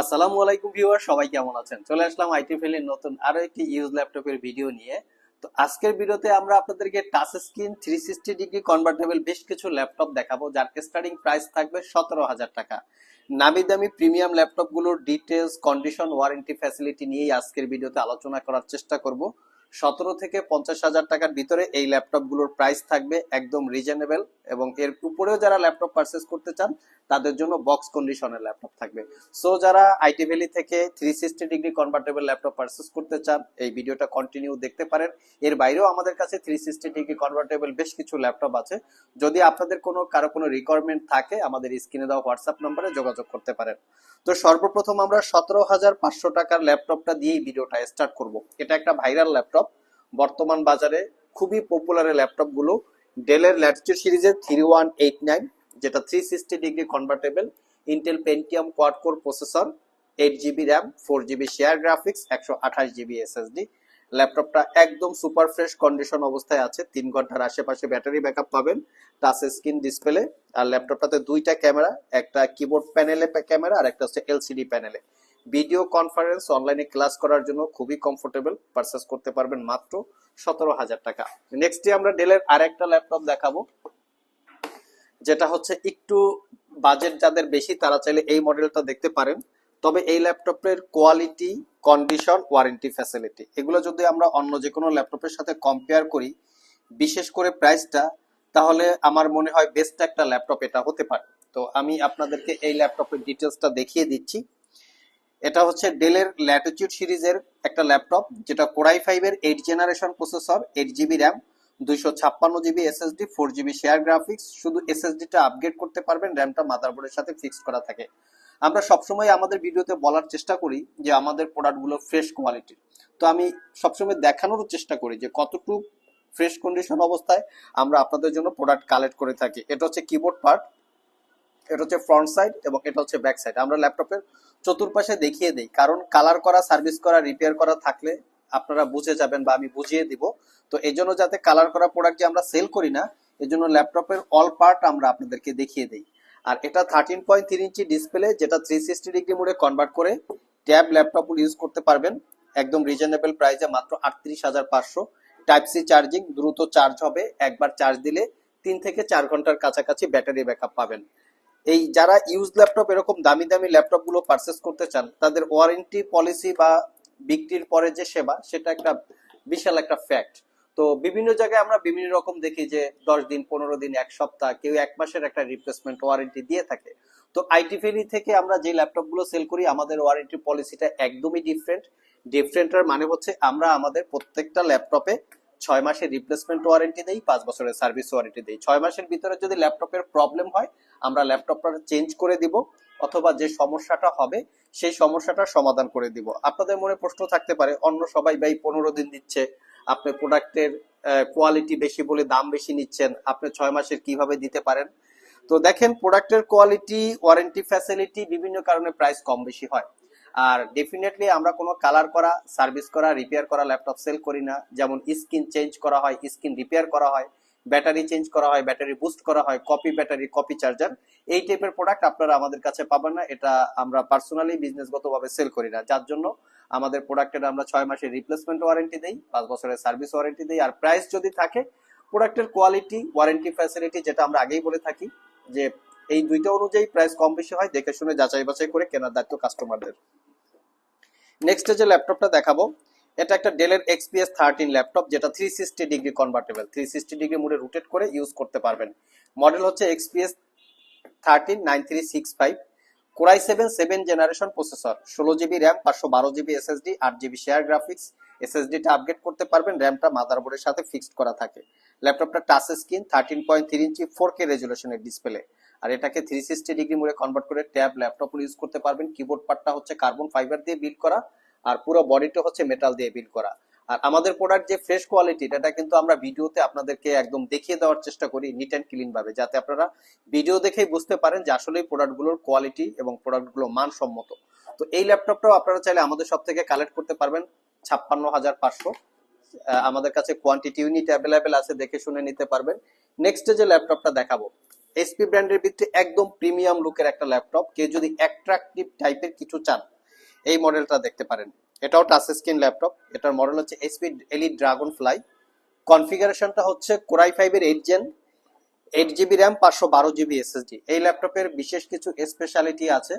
আসসালামু আলাইকুম ভিউয়ার, সবাই কেমন আছেন? চলে আসলাম আইটি ফেলের নতুন আরও একটি ইউজ ল্যাপটপের ভিডিও নিয়ে। তো আজকের ভিডিওতে আমরা আপনাদেরকে touch screen three sixty degree convertible বেশ কিছু ল্যাপটপ দেখাবো, যার স্টার্টিং প্রাইস থাকবে সতেরো হাজার টাকা। নামি দামি প্রিমিয়াম ল্যাপটপগুলোর ডিটেলস কন্ডিশন ওয়ারেন্টি ফ্যাসিলিটি নিয়েই আজকের ভিডিওতে আলোচনা করার চেষ্টা করব। সতেরো থেকে পঞ্চাশ হাজার টাকার ভিতরে এই ল্যাপটপগুলোর প্রাইস থাকবে একদম রিজনেবল এবং এর উপরেও যারা ল্যাপটপ পারচেস করতে চান, তাদের জন্য বক্স কন্ডিশনের ল্যাপটপ থাকবে। সো যারা আইটি ভ্যালি থেকে three sixty degree convertible laptop purchase করতে চান, এই ভিডিওটা কন্টিনিউ দেখতে পারেন। এর বাইরেও আমাদের কাছে থ্রি সিক্সটি ডিগ্রি কনভার্টেবল বেশ কিছু ল্যাপটপ আছে। যদি আপনাদের কোনো, কারও কোনো রিকোয়ারমেন্ট থাকে, আমাদের স্ক্রিনে দেওয়া হোয়াটসঅ্যাপ নম্বরে যোগাযোগ করতে পারেন। তো, সর্বপ্রথম আমরা সতেরো হাজার পাঁচশো টাকার ল্যাপটপটা দিয়েই ভিডিওটা স্টার্ট করব। এটা একটা ভাইরাল ল্যাপটপ বর্তমান বাজারে খুবই পপুলার ল্যাপটপগুলো ডেলের ল্যাটিটিউড সিরিজের থ্রি ওয়ান এইট নাইন যেটা three sixty degree convertible Intel Pentium quad core processor eight GB RAM four GB share graphics একশো আঠাশ জিবি এসএসডি ল্যাপটপটা একদম সুপার ফ্রেশ কন্ডিশন অবস্থায় আছে, তিন ঘণ্টার আশেপাশে ব্যাটারি ব্যাকআপ পাবেন টাচ স্ক্রিন ডিসপ্লে আর ল্যাপটপটাতে দুইটা ক্যামেরা একটা কিবোর্ড প্যানেলে ক্যামেরা আর একটা হচ্ছে এলসিডি প্যানেলে ভিডিও কনফারেন্স, অনলাইনে ক্লাস করার জন্য খুবই কমফোর্টেবল পারচেস করতে পারবেন মাত্র সতেরো হাজার টাকা। নেক্সট ডে আমরা ডেলের আরেকটা ল্যাপটপ দেখাবো, যেটা হচ্ছে একটু বাজেট যাদের বেশি, তারা চাইলে এই মডেলটা দেখতে পারেন। তবে এই ল্যাপটপের কোয়ালিটি কন্ডিশন ওয়ারেন্টি ফ্যাসিলিটি এগুলো যদি আমরা অন্য যে কোনো ল্যাপটপের সাথে কম্পেয়ার করি, বিশেষ করে প্রাইসটা তাহলে আমার মনে হয় বেস্ট একটা ল্যাপটপ এটা হতে পারে। তো আমি আপনাদেরকে এই ল্যাপটপের ডিটেলসটা দেখিয়ে দিচ্ছি। এটা হচ্ছে ডেলের ল্যাটিটিউড সিরিজের একটা ল্যাপটপ, যেটা কোরাই ফাইভের eight generation processor eight GB RAM দুইশো ছাপ্পান্ন GB SSD four GB share graphics শুধু এসএসডিটা আপগ্রেড করতে পারবেন র্যামটা মাদারবোর্ডের সাথে ফিক্সড করা থাকে। আমরা সবসময় আমাদের ভিডিওতে বলার চেষ্টা করি যে আমাদের প্রোডাক্টগুলো ফ্রেশ কোয়ালিটির তো আমি সবসময় দেখানোর চেষ্টা করি যে কতটুকু ফ্রেশ কন্ডিশন অবস্থায় আমরা আপনাদের জন্য প্রোডাক্ট কালেক্ট করে থাকি। এটা হচ্ছে কিবোর্ড পার্ট এটা হচ্ছে ফ্রন্ট সাইড এবং এটা হচ্ছে ব্যাক সাইড আমরা ল্যাপটপের চতুর্পাশে দেখিয়ে দিই, কারণ কালার করা সার্ভিস করা রিপেয়ার করা থাকলে আপনারা বুঝে যাবেন বা আমি বুঝিয়ে দিব। তো এই জন্য যাতে কালার করা প্রোডাক্ট যে আমরা সেল করি না, এই জন্য ল্যাপটপের অল পার্ট আমরা আপনাদেরকে দেখিয়ে দিই। আর এটা thirteen point three inch display যেটা থ্রি সিক্সটি ডিগ্রি মোডে কনভার্ট করে ট্যাব ল্যাপটপ ইউজ করতে পারবেন। একদম রিজনেবল প্রাইসে মাত্র আটত্রিশ হাজার পাঁচশো। টাইপ সি চার্জিং দ্রুত চার্জ হবে, একবার চার্জ দিলে তিন থেকে চার ঘণ্টার কাছাকাছি ব্যাটারি ব্যাকআপ পাবেন। এই যারা ইউজ ল্যাপটপ এরকম দামি দামি ল্যাপটপগুলো পারচেস করতে চান, তাদের ওয়ারেন্টি পলিসি বা বিক্রির পরে যে সেবা, সেটা একটা বিশাল একটা ফ্যাক্ট তো বিভিন্ন জায়গায় আমরা বিভিন্ন রকম দেখি যে দশ দিন, পনেরো দিন, এক সপ্তাহ, কেউ এক মাসের একটা রিপ্লেসমেন্ট ওয়ারেন্টি দিয়ে থাকে। তো আইটি ফেরি থেকে আমরা যে ল্যাপটপগুলো সেল করি, আমাদের ওয়ারেন্টি পলিসিটা একদমই ডিফারেন্ট ডিফারেন্টের মানে হচ্ছে আমরা আমাদের প্রত্যেকটা ল্যাপটপে ছয় মাসের রিপ্লেসমেন্ট ওয়ারেন্টি দেই, পাঁচ বছরের সার্ভিস ওয়ারেন্টি দেই। ছয় মাসের ভিতরে যদি ল্যাপটপের প্রবলেম হয়, আমরা ল্যাপটপটা চেঞ্জ করে দিব, অথবা যে সমস্যাটা হবে, সেই সমস্যাটার সমাধান করে দিব। আপনাদের মনে প্রশ্ন থাকতে পারে, অন্য সবাই ভাই পনেরো দিন দিচ্ছে আপনি প্রোডাক্টের কোয়ালিটি বেশি বলে দাম বেশি নিচ্ছেন, আপনি ছয় মাসের কীভাবে দিতে পারেন? তো দেখেন প্রোডাক্টের কোয়ালিটি ওয়ারেন্টি ফ্যাসিলিটি বিভিন্ন কারণে প্রাইস কম বেশি হয়। আর ডেফিনেটলি আমরা কোনো কালার করা সার্ভিস করা রিপেয়ার করা ল্যাপটপ সেল করি না। যেমন স্ক্রিন চেঞ্জ করা হয় স্ক্রিন রিপেয়ার করা হয় ব্যাটারি চেঞ্জ করা হয় ব্যাটারি বুস্ট করা হয় কপি ব্যাটারি কপি চার্জার এই টাইপের প্রোডাক্ট আপনারা আমাদের কাছে পাবেন না। এটা আমরা পার্সোনালি বিজনেসগতভাবে সেল করি না। যার জন্য আমাদের প্রোডাক্টের আমরা ছয় মাসের রিপ্লেসমেন্ট ওয়ারেন্টি দেই, পাঁচ বছরের সার্ভিস ওয়ারেন্টি দেই। আর প্রাইস যদি থাকে প্রোডাক্টের কোয়ালিটি ওয়ারেন্টি ফ্যাসিলিটি যেটা আমরা আগেই বলে থাকি, যে এই দুইটা অনুযায়ী প্রাইস কম বেশি হয়, দেখে শুনে যাচাই বাছাই করে কেনার দায়িত্ব কাস্টমারদের নেক্সট যে ল্যাপটপটা দেখাবো, এটা একটা ডেলের এক্সপিএস থার্টিন ল্যাপটপ যেটা three sixty degree convertible three sixty degree মোডে রুটেট করে ইউজ করতে পারবেন। মডেল হচ্ছে XPS thirteen nine three six five core i seven seven generation processor ষোলো জিবি র্যাম পাঁচশো বারো জিবি এসএসডি আট জিবি শেয়ার গ্রাফিক্স এসএসডিটা আপগ্রেড করতে পারবেন র্যামটা মাদারবোর্ডের সাথে ফিক্সড করা থাকে। ল্যাপটপটা touch screen thirteen point three inch four K রেজুলেশনের display আর এটাকে থ্রি সিক্সটি ডিগ্রি মোডে কনভার্ট করে ট্যাব ল্যাপটপ ইউজ করতে পারবেন। কিবোর্ড পার্টটা হচ্ছে কার্বন ফাইবার দিয়ে বিল্ড করা আর পুরো বডিটা হচ্ছে মেটাল দিয়ে বিল্ড করা। আর আমাদের প্রোডাক্ট যে ফ্রেশ কোয়ালিটি এটা কিন্তু আমরা ভিডিওতে আপনাদেরকে একদম দেখিয়ে দেওয়ার চেষ্টা করি নিট অ্যান্ড ক্লিন ভাবে, যাতে আপনারা ভিডিও দেখেই বুঝতে পারেন যে আসলে প্রোডাক্টগুলোর কোয়ালিটি এবং প্রোডাক্টগুলো মানসম্মত। তো এই ল্যাপটপটাও আপনারা চাইলে আমাদের সব থেকে কালেক্ট করতে পারবেন, ছাপ্পান্ন হাজার পাঁচশো। আমাদের কাছে কোয়ান্টিটি ইউনিট অ্যাভেলেবেল আছে, দেখে শুনে নিতে পারবেন। নেক্সট যে ল্যাপটপটা দেখাবো এসপি ব্র্যান্ডের ভিত্তি একদম প্রিমিয়াম লুকের একটা ল্যাপটপ কেউ যদি অ্যাট্রাকটিভ টাইপের কিছু চান, এই মডেলটা দেখতে পারেন। এটাও টাচ স্ক্রিন ল্যাপটপ এটার মডেল হচ্ছে এসপি এলিট ড্রাগন ফ্লাই কনফিগারেশনটা হচ্ছে কোরাই ফাইভের eight gen eight GB RAM পাঁচশো বারো জিবি এসএসডি এই ল্যাপটপের বিশেষ কিছু স্পেশালিটি আছে।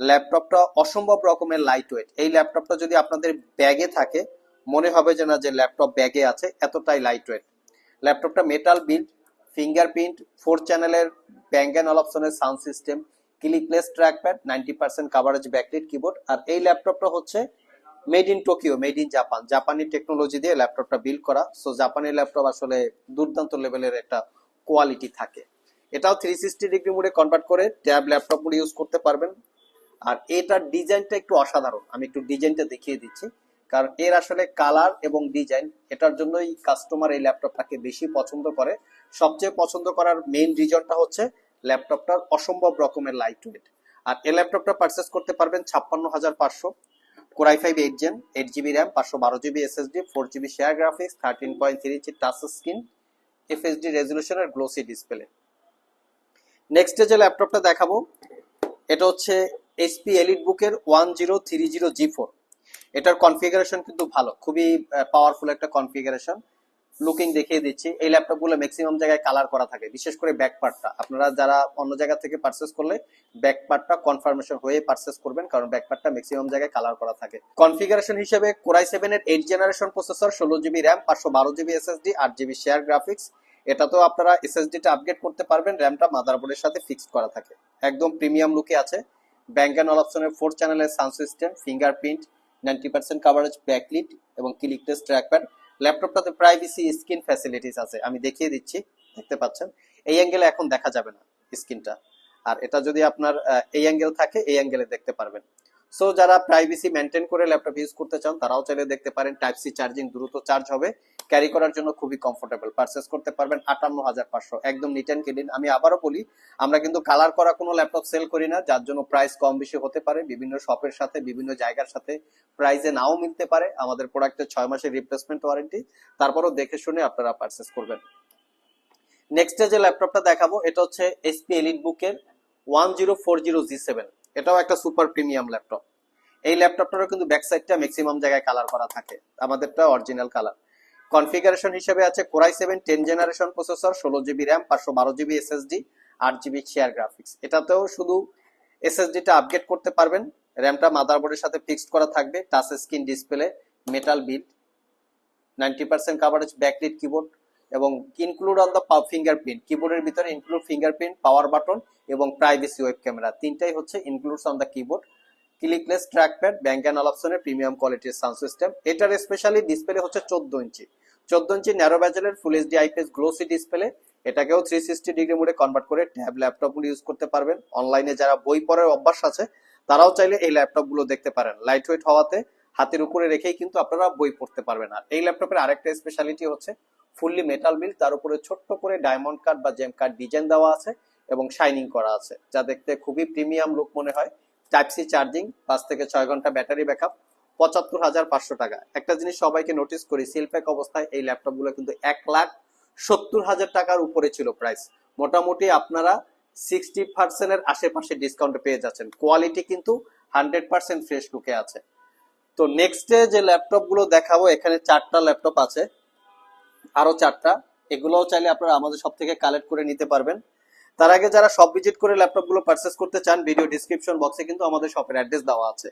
ল্যাপটপটা অসম্ভব রকমের লাইট ওয়েট এই ল্যাপটপটা যদি আপনাদের ব্যাগে থাকে, মনে হবে যে না যে ল্যাপটপ ব্যাগে আছে, এতটাই লাইট ওয়েট ল্যাপটপটা মেটাল বিল্ড ফিঙ্গারপ্রিন্ট ফোর চ্যানেলের ব্যাঙ্ক অ্যান্ড অপশনের sound system clickless trackpad ninety percent coverage backlit keyboard আর এই ল্যাপটপটা হচ্ছে made in Tokyo made in Japan জাপানি টেকনোলজি দিয়ে ল্যাপটপটা বিল্ড করা। সো জাপানি ল্যাপটপ আসলে দুর্দান্ত লেভেলের একটা কোয়ালিটি থাকে। এটাও থ্রি সিক্সটি ডিগ্রি মোডে কনভার্ট করে ট্যাব ল্যাপটপ মোডে ইউজ করতে পারবেন। আর এটার ডিজাইনটা একটু অসাধারণ। আমি একটু ডিজাইনটা দেখিয়ে দিচ্ছি। কারণ এর আসলে কালার এবং ডিজাইন এটার জন্যই কাস্টমার এই ল্যাপটপটাকে বেশি পছন্দ করে। সবচেয়ে পছন্দ করার মেইন রিজনটা হচ্ছে ল্যাপটপটার অসম্ভব রকমের লাইট ওয়েট আর এই ল্যাপটপটা পারচেস করতে পারবেন ছাপ্পান্ন হাজার পাঁচশো core i five eight gen eight GB RAM পাঁচশো বারো GB SSD four GB share graphics thirteen point three inch touch screen FHD resolution আর গ্লোসি ডিসপ্লে নেক্সট যে ল্যাপটপটা দেখাবো, এটা হচ্ছে এসপি এলিট বুকের one zero three zero G four এটার configuration কিন্তু ভালো, খুবই পাওয়ারফুল একটা কনফিগারেশন লুকিং দেখিয়ে দিচ্ছি, এই ল্যাপটপগুলো ম্যাক্সিমাম জায়গায় কালার করা থাকে, বিশেষ করে ব্যাক পার্টটা আপনারা যারা অন্য জায়গা থেকে পারচেস করলে ব্যাক পার্টটা কনফার্মেশন হয়ে পারচেস করবেন, কারণ ব্যাক পার্টটা ম্যাক্সিমাম জায়গায় কালার করা থাকে। কনফিগারেশন হিসেবে কোরাই সেভেন এর এইট জেনারেশন প্রসেসর ষোলো জিবি র্যাম পাঁচশো বারো জিবি এসএসডি আট জিবি শেয়ার গ্রাফিক্স এটাতেও আপনারা এসএসডিটা আপগ্রেড করতে পারবেন র্যামটা মাদারবোর্ডের সাথে ফিক্সড করা থাকে। একদম প্রিমিয়াম লুকে আছে। ব্যাঙ্ক অ্যান্ড অল অপশনের ফোর চ্যানেলের sound system fingerprint ninety percent coverage backlit এবং ক্লিক টেস্ট ট্র্যাকপ্যাড ল্যাপটপটাতে প্রাইভেসি স্ক্রিন ফ্যাসিলিটিস আছে। আমি দেখিয়ে দিচ্ছি, দেখতে পাচ্ছেন? এই অ্যাঙ্গেলে এখন দেখা যাবে না স্ক্রিনটা আর এটা যদি আপনার এই অ্যাঙ্গেল থাকে, এই অ্যাঙ্গেলে দেখতে পারবেন। সো যারা প্রাইভেসি মেনটেন করে ল্যাপটপ ইউজ করতে চান, তারাও চাইলে দেখতে পারেন টাইপ সি চার্জিং দ্রুত চার্জ হবে। ক্যারি করার জন্য খুবই কমফোর্টেবল পারচেস করতে পারবেন আটান্ন হাজার পাঁচশো। একদম নিট অ্যান্ড ক্লিন আমি আবারও বলি, আমরা কিন্তু কালার করা কোনো ল্যাপটপ সেল করি না, যার জন্য প্রাইস কম বেশি হতে পারে। বিভিন্ন শপের সাথে, বিভিন্ন জায়গার সাথে প্রাইসে নাও মিলতে পারে। আমাদের প্রোডাক্টের ছয় মাসের রিপ্লেসমেন্ট ওয়ারেন্টি তারপরও দেখে শুনে আপনারা পারচেস করবেন। নেক্সট যে ল্যাপটপটা দেখাবো, এটা হচ্ছে এসপি এলিট বুকের one zero four zero G seven এটাও একটা সুপার প্রিমিয়াম ল্যাপটপ। এই ল্যাপটপটারও কিন্তু ব্যাক সাইডটা ম্যাক্সিমাম জায়গায় কালার করা থাকে। আমাদেরটা অরিজিনাল কালার কনফিগারেশন হিসেবে আছে core i seven ten generation processor ষোলো জিবি র্যাম পাঁচশো বারো জিবি এসএসডি আট জিবি শেয়ার গ্রাফিক্স এটাতেও শুধু এসএসডিটা আপগ্রেড করতে পারবেন। র্যামটা মাদারবোর্ডের সাথে ফিক্সড করা থাকবে। Touch screen display metal bit ninety percent coverage backlit keyboard এবং ইনক্লুড অন দ্য ফিঙ্গারপ্রিন্ট কিবোর্ডের ভিতরে ইনক্লুড ফিঙ্গারপ্রিন্ট পাওয়ার বাটন এবং প্রাইভেসি ওয়েব ক্যামেরা তিনটাই হচ্ছে includes on the keyboard clickless trackpad Bang and অপশনের প্রিমিয়াম কোয়ালিটির সাউন্ড সিস্টেম এটার specially display হচ্ছে চোদ্দ ইঞ্চি। চোদ্দ ইঞ্চি narrow ব্যাজেলের full HD IPS glossy display এটাকেও থ্রি সিক্সটি ডিগ্রি মোডে কনভার্ট করে ট্যাব ল্যাপটপ ইউজ করতে পারবেন। অনলাইনে যারা বই পড়ার অভ্যাস আছে, তারাও চাইলে এই ল্যাপটপগুলো দেখতে পারেন। লাইট ওয়েট হওয়াতে হাতের উপরে রেখেই কিন্তু আপনারা বই পড়তে পারবেন। আর এই ল্যাপটপের আরেকটা স্পেশালিটি হচ্ছে ফুললি মেটাল বিল তার উপরে ছোট্ট করে ডায়মন্ড কাট বা জেম কাট ডিজাইন দেওয়া আছে এবং শাইনিং করা আছে, যা দেখতে খুবই প্রিমিয়াম লুক মনে হয়। টাইপ সি চার্জিং পাঁচ থেকে ছয় ঘণ্টা ব্যাটারি ব্যাকআপ পঁচাত্তর হাজার পাঁচশো টাকা। একটা জিনিস সবাইকে নোটিস করি সিলপ্যাক অবস্থায় এই ল্যাপটপগুলো কিন্তু এক লাখ সত্তর হাজার টাকার উপরে ছিল প্রাইস মোটামুটি আপনারা সিক্সটি পার্সেন্টের আশেপাশে ডিসকাউন্ট পেয়ে যাচ্ছেন। কোয়ালিটি কিন্তু হান্ড্রেড পার্সেন্ট ফ্রেশ লুকে আছে। তো নেক্সটে যে ল্যাপটপগুলো দেখাবো, এখানে চারটা ল্যাপটপ আছে। আরও চারটা, এগুলোও চাইলে আপনারা আমাদের সব থেকে কালেক্ট করে নিতে পারবেন। তার আগে যারা সব ভিজিট করে ল্যাপটপগুলো পারচেস করতে চান ভিডিও ডিসক্রিপশন বক্সে কিন্তু আমাদের শপের অ্যাড্রেস দেওয়া আছে।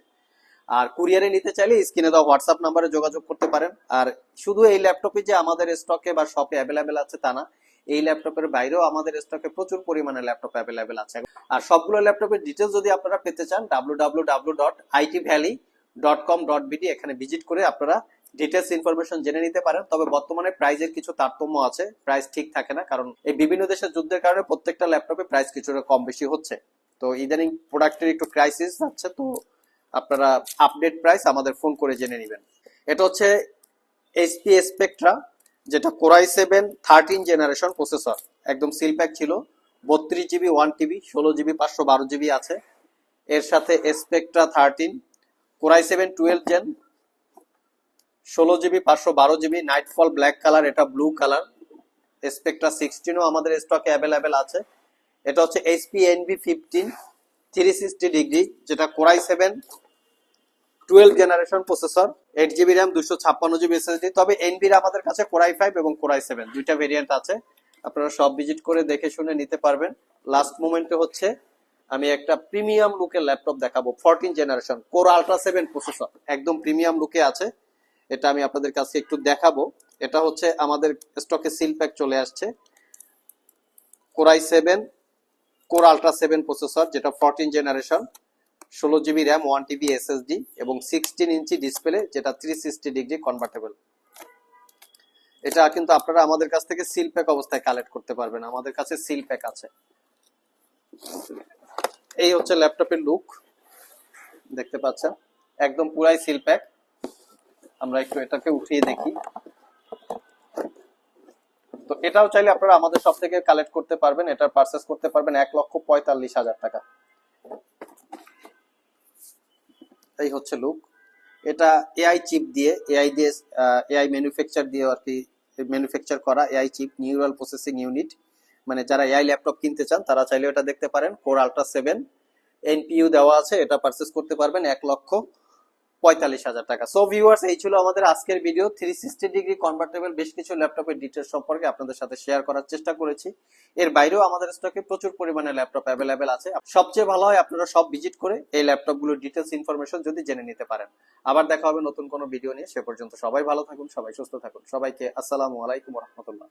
আর কুরিয়ারে নিতে চাইলে স্ক্রিনে দেওয়া হোয়াটসঅ্যাপ নাম্বারে যোগাযোগ করতে পারেন। আর শুধু এই ল্যাপটপে যে আমাদের স্টকে বা শপে অ্যাভেলেবেল আছে তা না, এই ল্যাপটপের বাইরেও আমাদের স্টকে প্রচুর পরিমাণে ল্যাপটপ অ্যাভেলেবেল আছে। আর সবগুলো ল্যাপটপের ডিটেলস যদি আপনারা পেতে চান W W W dot IT Valley dot com dot BD এখানে ভিজিট করে আপনারা ডিটেলস ইনফরমেশন জেনে নিতে পারেন, তবে বর্তমানে প্রাইজের কিছু তারতম্য আছে প্রাইস ঠিক থাকে না, কারণ এই বিভিন্ন দেশের যুদ্ধের কারণে প্রত্যেকটা ল্যাপটপে প্রাইস কিছুটা কম বেশি হচ্ছে। তো ইদানিং প্রোডাক্টের একটু ক্রাইসিস যাচ্ছে তো আপনারা আপডেট প্রাইস আমাদের ফোন করে জেনে নেবেন। এটা হচ্ছে এইচপি স্পেকট্রা যেটা core i seven thirteen generation processor একদম সিল প্যাক ছিল, বত্রিশ জিবি ওয়ান টিবি ষোলো জিবি পাঁচশো বারো জিবি আছে। এর সাথে Spectre thirteen core i seven twelve gen ষোলো জিবি পাঁচশো বারো জিবি নাইটফল ব্ল্যাক কালার এটা ব্লু কালার স্পেকট্রা সিক্সটিনও আমাদের স্টকে অ্যাভেলেবেল আছে। এটা হচ্ছে HP NB fifteen three sixty degree যেটা core i seven twelve generation processor eight GB RAM দুশো ছাপ্পান্ন জিবি এসএসডি তবে এনবির আমাদের কাছে কোরাই ফাইভ এবং কোরাই সেভেন দুইটা ভেরিয়েন্ট আছে। আপনারা সব ভিজিট করে দেখে শুনে নিতে পারবেন। লাস্ট মোমেন্টে হচ্ছে, আমি একটা প্রিমিয়াম লুকের ল্যাপটপ দেখাবো fourteen generation core ultra seven processor একদম প্রিমিয়াম লুকে আছে। এটা আমি আপনাদের কাছে একটু দেখাবো। এটা হচ্ছে আমাদের স্টকে সিল প্যাক চলে আসছে। Core i seven, core ultra seven processor, যেটা ফোরটিন জেনারেশন ষোলো GB RAM one TB SSD এবং সিক্সটিন ইঞ্চি ডিসপ্লে যেটা থ্রি সিক্সটি ডিগ্রি কনভার্টেবল এটা কিন্তু আপনারা আমাদের কাছ থেকে সিল প্যাক অবস্থায় কালেক্ট করতে পারবেন। আমাদের কাছে সিল প্যাক আছে। এই হচ্ছে ল্যাপটপের লুক দেখতে পাচ্ছেন? একদম পুরাই সিল প্যাক। আমরা একটু এটাকে উঠিয়ে দেখি। তো এটাও চাইলে আপনারা আমাদের সব থেকে কালেক্ট করতে পারবেন, এটা পারচেস করতে পারবেন এক লক্ষ পঁয়তাল্লিশ হাজার টাকা। এই হচ্ছে লুক এটা এআই চিপ দিয়ে এআই দিয়ে এআই ম্যানুফ্যাকচার দিয়ে আর কি ম্যানুফ্যাকচার করা AI chip neural processing unit মানে যারা এআই ল্যাপটপ কিনতে চান, তারা চাইলে এটা দেখতে পারেন। কোর আলট্রা সেভেন এনপিইউ দেওয়া আছে, এটা পারচেস করতে পারবেন এক লক্ষ। পঁয়তাল্লিশ হাজার টাকা। সো ভিউয়ার্স এই ছিল আমাদের আজকের video three sixty degree convertible বেশ কিছু ল্যাপটপের ডিটেলস সম্পর্কে আপনাদের সাথে শেয়ার করার চেষ্টা করেছি। এর বাইরেও আমাদের স্টকে প্রচুর পরিমাণে ল্যাপটপ অ্যাভেলেবেল আছে। সবচেয়ে ভালো হয় আপনারা সব ভিজিট করে এই ল্যাপটপগুলোর ডিটেলস ইনফরমেশন যদি জেনে নিতে পারেন। আবার দেখা হবে নতুন কোনো ভিডিও নিয়ে। সে পর্যন্ত সবাই ভালো থাকুন, সবাই সুস্থ থাকুন। সবাইকে আসসালামু আলাইকুম রহমতুল্লাহ।